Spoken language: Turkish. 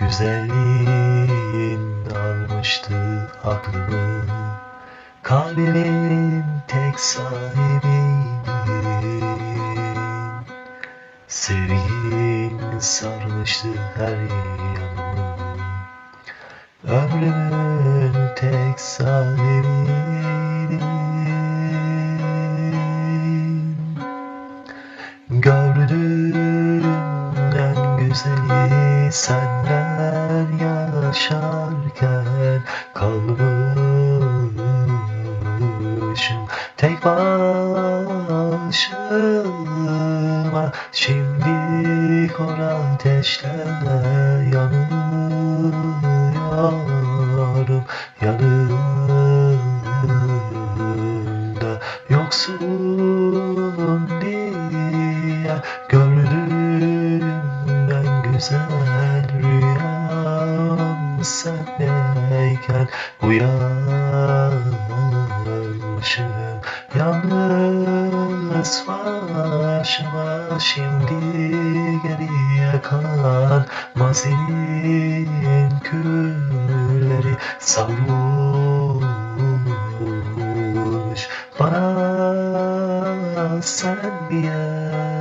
Güzelliğin almıştı aklımı Kalbimin tek sahibiydin Sevgin sarmıştı her yanımı Ömrümün tek sahibiydin Gördüğüm en güzeli senden yaşarken kalmışım. Tek başıma Şimdi kor ateşle yanıyorum. Yanında yoksun diye gördüğüm en güzel sendeyken uyanmışım yalnız başıma şimdi geriye kalan mazinin külleri savrulmuş. Bana sen diye